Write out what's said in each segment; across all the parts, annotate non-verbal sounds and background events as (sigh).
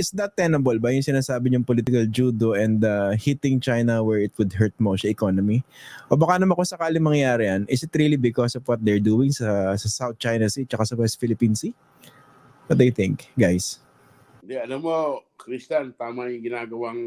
is that tenable ba yung sinasabi niyong political judo and uh, hitting China where it would hurt mo sa economy? O baka naman kung sakali mangyari yan, is it really because of what they're doing sa, sa South China Sea tsaka sa West Philippine Sea? What do you think, guys? Hindi, alam mo, Christian, tama yung ginagawang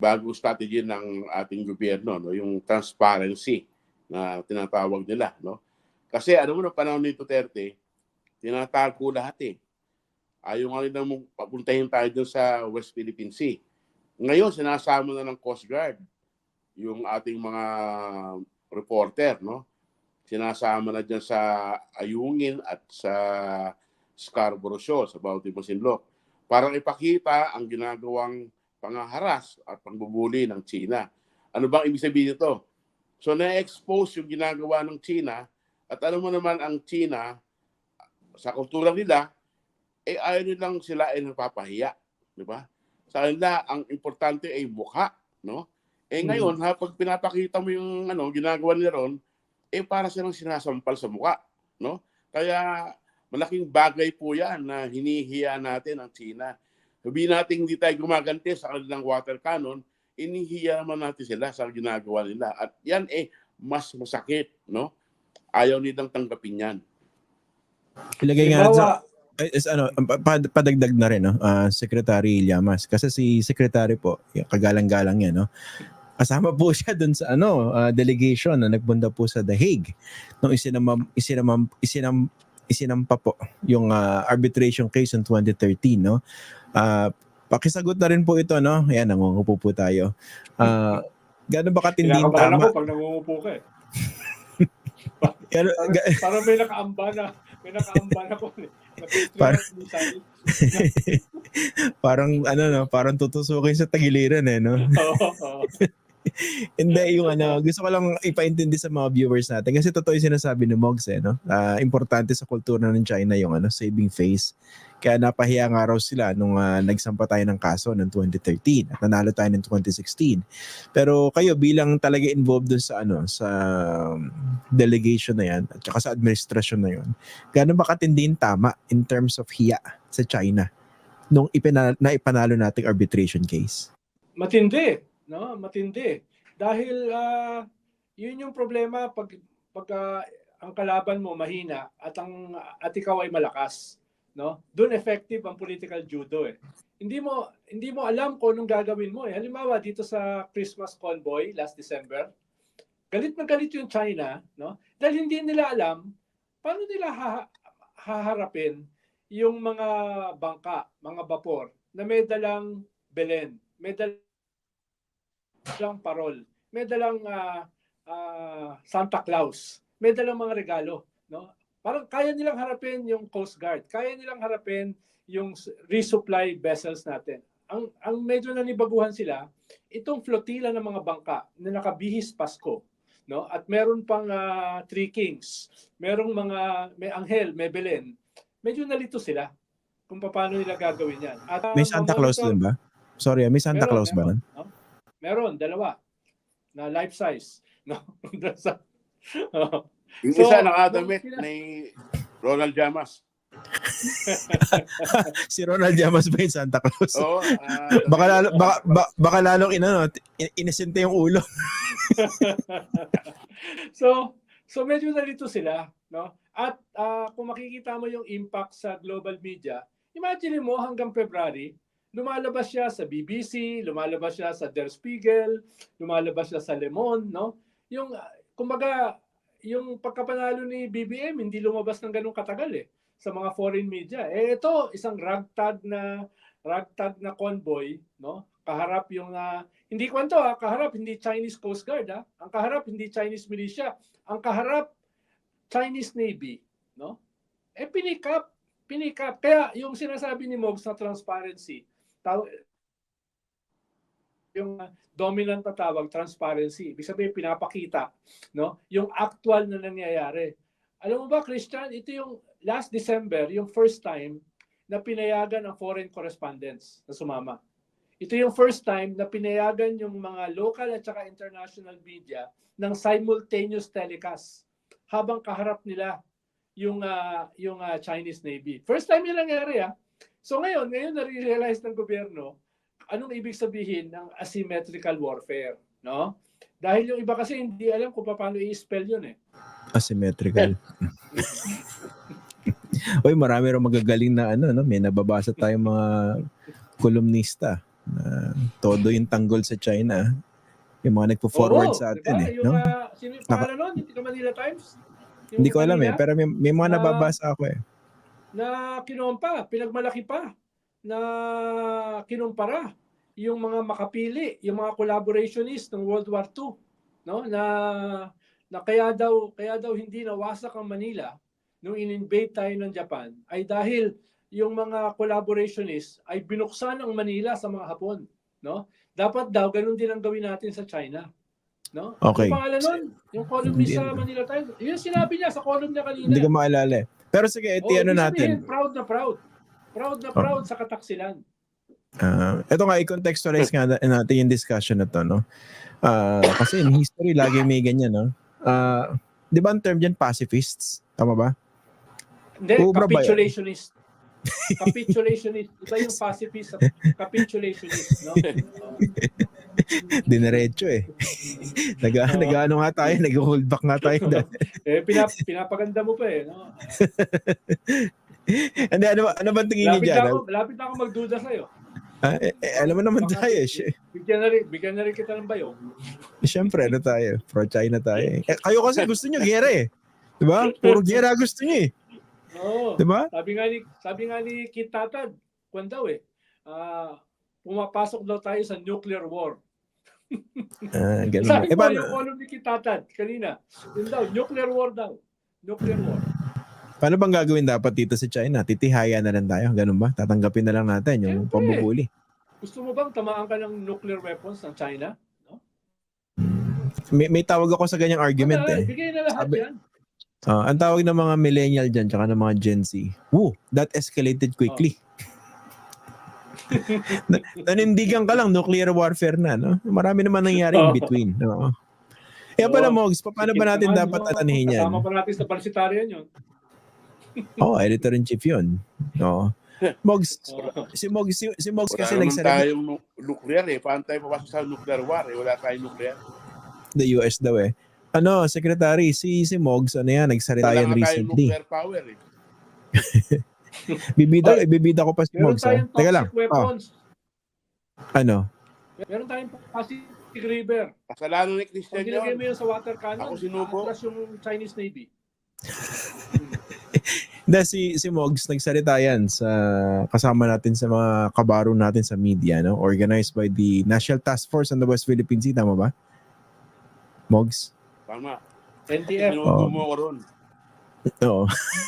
bagong strategy ng ating gobyerno, no? yung transparency na tinatawag nila. No? Kasi ano mo, no, panahon ni Duterte, tinatago lahat eh. Ayaw nga rin na papuntahin tayo dun sa West Philippine Sea. Ngayon, sinasama na ng Coast Guard yung ating mga reporter, no? Sinasama na dyan sa Ayungin at sa Scarborough Shoal, sa Baltimore Sinloc. Parang ipakita ang ginagawang pangaharas at pangbubuli ng China. Ano bang ibig sabihin nito? So na-expose yung ginagawa ng China at alam mo naman ang China sa kultura nila eh ayaw nilang sila ay napapahiya, di ba? Sa kanila ang importante ay mukha, no? Eh ngayon, ha, pag pinapakita mo yung ano ginagawa nila ron, eh para silang sinasampal sa mukha, no? Kaya malaking bagay po 'yan na hinihiya natin ang China. Sabihin natin hindi tayo gumaganti sa kanilang water cannon, inihiya naman natin sila sa ginagawa nila. At yan eh, mas masakit, no? Ayaw nilang tanggapin yan. Ilagay nga sa, eh, is ano, pa- pa- padagdag na rin, no? ah, Secretary Llamas. Kasi si Secretary po, kagalang-galang yan, no? Kasama po (laughs) siya dun sa ano, ah, delegation na nagpunta po sa The Hague nung isinamam, isinamam, isinam, isinampa po yung ah, arbitration case in 2013, no? Ah, pakisagot na rin po ito, no? Ayan, nangungupo po tayo. Ah, Gano'n ba katindi yung kinakabahan ako tama? pag nangungupo ka eh. (laughs) Parang, parang may nakaamba na, may nakaamba na ko eh. Parang- (laughs) parang ano no, parang tutusukin sa tagiliran eh, no? (laughs) Oo. Hindi, yung ano, gusto ko lang ipaintindi sa mga viewers natin. Kasi totoo yung sinasabi ni Mogs eh, no? Ah, importante sa kultura ng China yung ano, saving face. Kaya napahiya nga raw sila nung ah, nagsampa tayo ng kaso noong 2013 at nanalo tayo ng 2016. Pero kayo bilang talaga involved dun sa ano, sa um, delegation na yan at saka sa administrasyon na yun, gaano ba katindi tama in terms of hiya sa China nung ipina, na ipanalo nating arbitration case? Matindi, no? Matindi. Dahil ah, yun yung problema pag pag ah, ang kalaban mo mahina at ang at ikaw ay malakas, no? Doon effective ang political judo eh. Hindi mo hindi mo alam kung anong gagawin mo eh. Halimbawa dito sa Christmas convoy last December, galit na galit yung China, no? Dahil hindi nila alam paano nila ha- haharapin yung mga bangka, mga vapor na may dalang Belen, may dalang parol, may dalang ah, ah, Santa Claus, may dalang mga regalo, no? Parang kaya nilang harapin yung Coast Guard, kaya nilang harapin yung resupply vessels natin. Ang ang medyo nanibaguhan sila, itong flotilla ng mga bangka na nakabihis Pasko, no? At meron pang ah, Three Kings, merong mga may Anghel, may Belen. Medyo nalito sila kung paano nila gagawin 'yan. At ah, May Santa Claus mamonitor- din ba? Sorry, ah, may Santa Meron, Claus ba meron. nun? No? Meron, dalawa. Na life size. No? (laughs) (laughs) Yung So, isa nakadamit sina- ni Ronald Llamas. (laughs) si Ronald Llamas ba yung Santa Claus? Oo. ah, Baka lalo, baka, ba- baka lalong inano, in- inisente yung ulo. (laughs) so, so medyo nalito sila, no? At ah, kung makikita mo yung impact sa global media, imagine mo hanggang February, lumalabas siya sa BBC, lumalabas siya sa Der Spiegel, lumalabas siya sa Le Monde, no? Yung ah, kumbaga yung pagkapanalo ni BBM hindi lumabas ng ganung katagal eh sa mga foreign media. Eh ito isang ragtag na ragtag na convoy, no? Kaharap yung ah, hindi kwento ah, kaharap hindi Chinese Coast Guard ah. Ang kaharap hindi Chinese militia. Ang kaharap Chinese Navy, no? Eh pinikap, pinikap. Kaya yung sinasabi ni Mogs na transparency, yung ah, dominant na tawag transparency. Ibig sabihin pinapakita, no? Yung actual na nangyayari. Alam mo ba Christian, ito yung last December, yung first time na pinayagan ang foreign correspondents na sumama. Ito yung first time na pinayagan yung mga local at saka international media ng simultaneous telecast habang kaharap nila yung ah, yung ah, Chinese Navy. First time yung nangyari ah. So ngayon, ngayon na-realize ng gobyerno, anong ibig sabihin ng asymmetrical warfare, no? Dahil yung iba kasi hindi alam kung paano i-spell yun eh. Asymmetrical. (laughs) Uy, marami rin magagaling na ano, no? May nababasa tayong mga kolumnista na todo yung tanggol sa China. Yung mga nagpo-forward Oo, sa atin diba? eh. Yung, No? ah, sino yung pangalan nun? Yung Manila Times? Yung Hindi ko alam eh, kanina? pero may, may mga Na- nababasa ako eh. na kinompa, pinagmalaki pa, na kinumpara yung mga makapili, yung mga collaborationist ng World War II, no? Na na kaya daw kaya daw hindi nawasak ang Manila nung in-invade tayo ng Japan ay dahil yung mga collaborationist ay binuksan ang Manila sa mga Hapon, no? Dapat daw ganun din ang gawin natin sa China. No? Okay. Yung pangalan nun, yung columnist Hindi- sa Manila Times, yun sinabi niya sa column niya kanina. Hindi ko maalala eh. Pero sige, Oo, ano natin. sabihin, proud na proud. Proud na Oh. proud sa kataksilan. Ah, ito nga, i-contextualize nga na- natin yung discussion na to, no? Ah, kasi in history, lagi may ganyan, no? Ah, di ba ang term dyan, pacifists? Tama ba? Hindi, Ubra capitulationist. capitulationist. Iba yung pacifist capitulationist. No? (laughs) Dinerecho eh. (laughs) nag, Oo. nag-ano nga tayo, nag-hold back nga tayo. (laughs) eh, pinap, pinapaganda mo pa eh. No? (laughs) Hindi, ano, ano ba tingin niyo dyan? ako, lapit na ako magduda sa'yo. Ah, eh, eh, alam mo naman Baka- tayo, eh. Bigyan na rin, bigyan na rin kita ng bayo. Siyempre, ano tayo? Pro-China tayo. eh. Eh, kayo kasi gusto niyo gera eh. Di ba? Puro gera gusto niyo eh. Oo. Di ba? Sabi nga ni, sabi nga ni Kit Tatad, kwan daw eh, ah, pumapasok daw tayo sa nuclear war. (laughs) Ah, ganun. Sabi Eh, ko, paano? yung column ni Kit Tatad kanina, yun daw, nuclear war daw. Nuclear war. Paano bang gagawin dapat dito sa China? Titihaya na lang tayo. Ganun ba? Tatanggapin na lang natin yung Siyempre. pambubuli. Gusto mo bang tamaan ka ng nuclear weapons ng China? May, may tawag ako sa ganyang argument Wala, eh. Bigay na lahat Sabi- yan. Ah, ang tawag ng mga millennial dyan, tsaka ng mga Gen Z, woo, that escalated quickly. Na- nanindigan ka lang, nuclear warfare na, no? Marami naman nangyari in Oo. between. No? Kaya pala, Oo. Mogs, pa- paano ba natin dapat no? atanihin yan? Kasama pa natin sa Pansitarian yun. (laughs) Oo, oh, editor-in-chief yun. No. Mogs, si Mogs, si, si Mogs Wala kasi naman nagsalita tayong nu- nuclear eh. Paano tayo papasok sa nuclear war eh? Wala tayong nuclear. the US daw eh. Ano, secretary, si si Mogs, ano yan, nagsalita Wala yan recently. nuclear power eh. (laughs) Bibida, Ay, ibibida ko pa si Meron Mogs. Ha? tayong Teka lang. toxic weapons. Oh, ano? Meron tayong Pacific River. Kasalanan ni Pag Christian nilagay mo yun. yun sa water cannon, Ako sinubo. atras yung Chinese Navy. Hindi, si, si Mogs nagsalita yan sa kasama natin sa mga kabaro natin sa media, no? Organized by the National Task Force on the West Philippine Sea, tama ba? Mogs? Tama. NTF. Mo ko ron. Oo.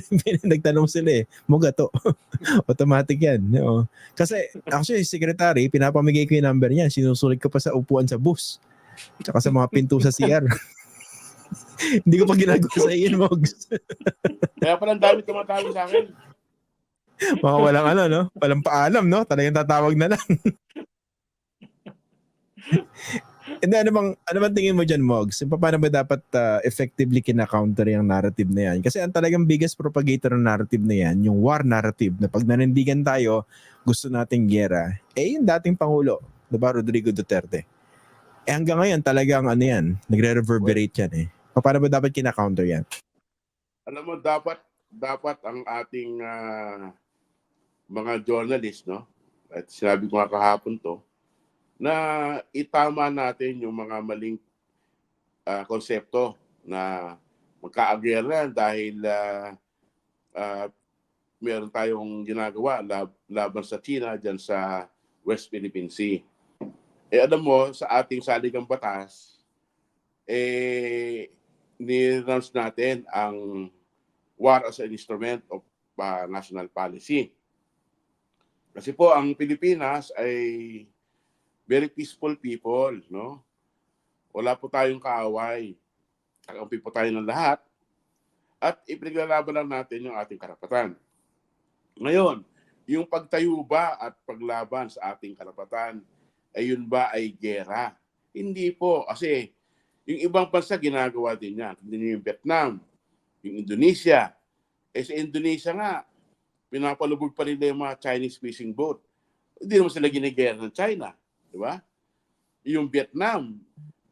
(laughs) Nagtanong sila eh. Moga to. (laughs) Automatic yan. Oo. Kasi actually, secretary, pinapamigay ko yung number niya. Sinusulit ko pa sa upuan sa bus. Tsaka sa mga pinto sa CR. (laughs) Hindi ko pa ginagawa sa iyo, Mogs. Kaya pala dami tumatawag sa akin. Mga walang ano, no? Walang paalam, no? Talagang tatawag na lang. Hindi, ano bang, ano bang tingin mo dyan, Mogs? Paano ba dapat ah, effectively kina-counter yung narrative na yan? Kasi ang talagang biggest propagator ng narrative na yan, yung war narrative, na pag nanindigan tayo, gusto nating gera, eh yung dating Pangulo, diba, Rodrigo Duterte. Eh hanggang ngayon, talagang ano yan, nagre-reverberate yan eh. Paano ba dapat kina-counter yan? Alam mo, dapat dapat ang ating ah, mga journalist, no? At sinabi ko nga kahapon to, na itama natin yung mga maling ah, konsepto na magka-agree dahil ah, ah, meron tayong ginagawa lab- laban sa China dyan sa West Philippine Sea. Eh alam mo, sa ating saligang batas, eh, ni-renounce natin ang war as an instrument of uh, national policy. Kasi po ang Pilipinas ay very peaceful people, no? Wala po tayong kaaway. Kakampi po tayo ng lahat. At ipinaglalaban lang natin yung ating karapatan. Ngayon, yung pagtayo ba at paglaban sa ating karapatan, ay yun ba ay gera? Hindi po. Kasi yung ibang bansa ginagawa din yan. Hindi yung Vietnam, yung Indonesia. Eh sa Indonesia nga, pinapalubog pa nila yung mga Chinese fishing boat. Hindi naman sila ginigera ng China. Di ba? Yung Vietnam,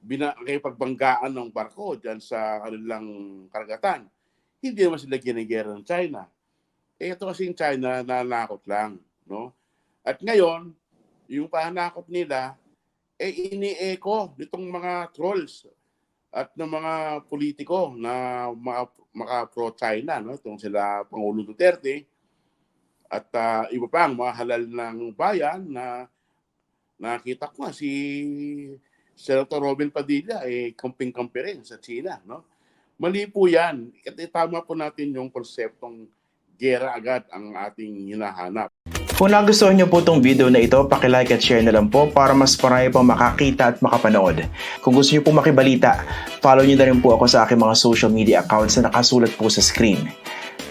bina, pagbanggaan ng barko dyan sa kanilang karagatan. Hindi naman sila ginigera ng China. Eh, ito kasi yung China, nanakot lang. No? At ngayon, yung panakot nila, eh ini-echo nitong mga trolls at ng mga politiko na mga, mga pro-China, no? itong sila Pangulo Duterte, at ah, iba pa ang mga halal ng bayan na nakita ko si Senator Robin Padilla eh kumping-kampi rin sa China no? Mali po yan. Kasi tama po natin yung konseptong gera agad ang ating hinahanap Kung nagustuhan niyo po itong video na ito, pakilike at share na lang po para mas marami pang makakita at makapanood. Kung gusto niyo po makibalita, follow niyo na rin po ako sa aking mga social media accounts na nakasulat po sa screen.